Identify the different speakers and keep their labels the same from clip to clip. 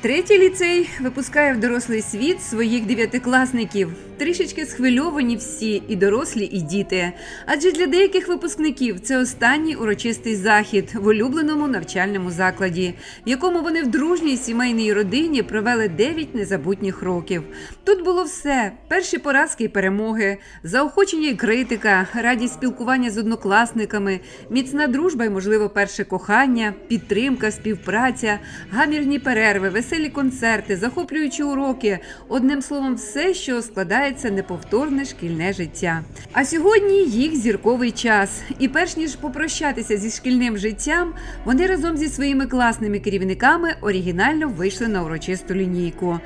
Speaker 1: Третій ліцей випускає в дорослий світ своїх дев'ятикласників. Трішечки схвильовані всі, і дорослі, і діти. Адже для деяких випускників це останній урочистий захід в улюбленому навчальному закладі, в якому вони в дружній сімейній родині провели 9 незабутніх років. Тут було все: перші поразки і перемоги, заохочення і критика, радість спілкування з однокласниками, міцна дружба і, можливо, перше кохання, підтримка, співпраця, гамірні перерви, веселі концерти, захоплюючі уроки. Одним словом, все, що складається неповторне шкільне життя. А сьогодні їх зірковий час. І перш ніж попрощатися зі шкільним життям, вони разом зі своїми класними керівниками оригінально вийшли на урочисту лінійку.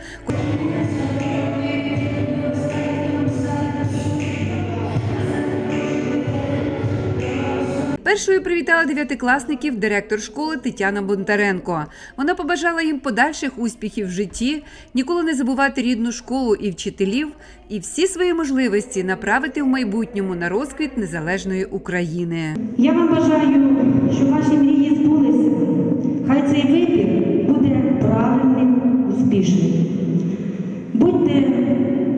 Speaker 1: Першою привітала дев'ятикласників директор школи Тетяна Бондаренко. Вона побажала їм подальших успіхів в житті, ніколи не забувати рідну школу і вчителів, і всі свої можливості направити в майбутньому на розквіт незалежної України.
Speaker 2: Я вам бажаю, щоб ваші мрії збулися. Хай цей вибір буде правильним, успішним. Будьте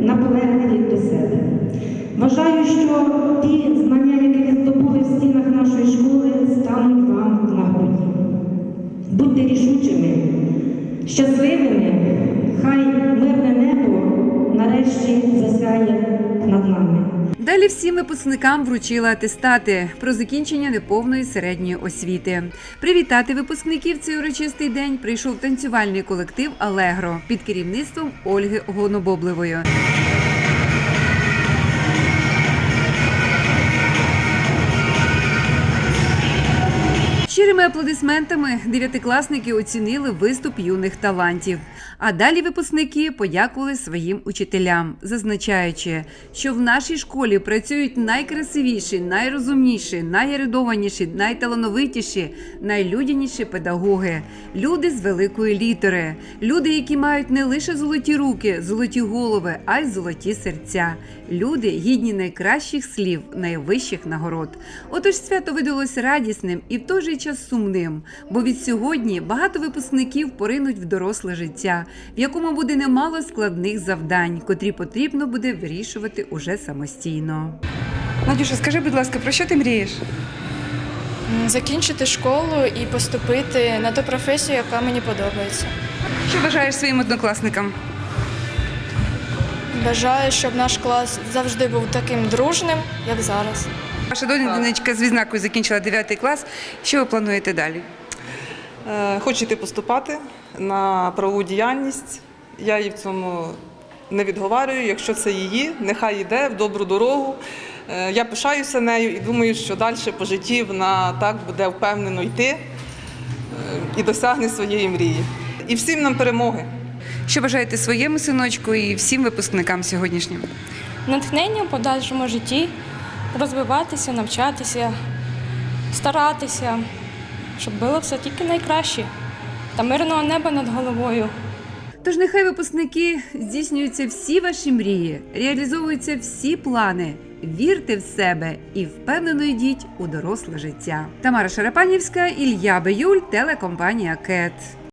Speaker 2: наполегливі до себе. Вважаю, що ті знання, які ви здобули в стінах нашої Будьте рішучими, щасливими, хай мирне небо нарешті засяє над нами.
Speaker 1: Далі всім випускникам вручили атестати про закінчення неповної середньої освіти. Привітати випускників цей урочистий день прийшов танцювальний колектив Алегро під керівництвом Ольги Гонобобливої. Щирими аплодисментами дев'ятикласники оцінили виступ юних талантів. А далі випускники подякували своїм учителям, зазначаючи, що в нашій школі працюють найкрасивіші, найрозумніші, найерудованіші, найталановитіші, найлюдяніші педагоги, люди з великої літери, люди, які мають не лише золоті руки, золоті голови, а й золоті серця. Люди гідні найкращих слів, найвищих нагород. Отож свято видалось радісним і в той же час сумним, бо від сьогодні багато випускників поринуть в доросле життя, в якому буде немало складних завдань, котрі потрібно буде вирішувати уже самостійно.
Speaker 3: Надюша, скажи, будь ласка, про що ти мрієш?
Speaker 4: Закінчити школу і поступити на ту професію, яка мені подобається.
Speaker 3: Що бажаєш своїм однокласникам?
Speaker 4: Бажаю, щоб наш клас завжди був таким дружним, як зараз.
Speaker 3: Ваша донечка з відзнакою закінчила 9 клас. Що ви плануєте далі?
Speaker 5: Е, Хочу йти поступати на правову діяльність. Я її в цьому не відговарюю. Якщо це її, нехай йде в добру дорогу. Е, Я пишаюся нею і думаю, що далі по житті вона так буде впевнено йти е, і досягне своєї мрії. І всім нам перемоги.
Speaker 3: Що бажаєте своєму синочку і всім випускникам сьогоднішнім?
Speaker 6: натхнення в подальшому житті, розвиватися, навчатися, старатися, щоб було все тільки найкраще та мирного неба над головою.
Speaker 1: Тож нехай випускники здійснюються всі ваші мрії, реалізовуються всі плани. Вірте в себе і впевнено йдіть у доросле життя. Тамара Шарапанівська, Ілля Биюль, телекомпанія Кет.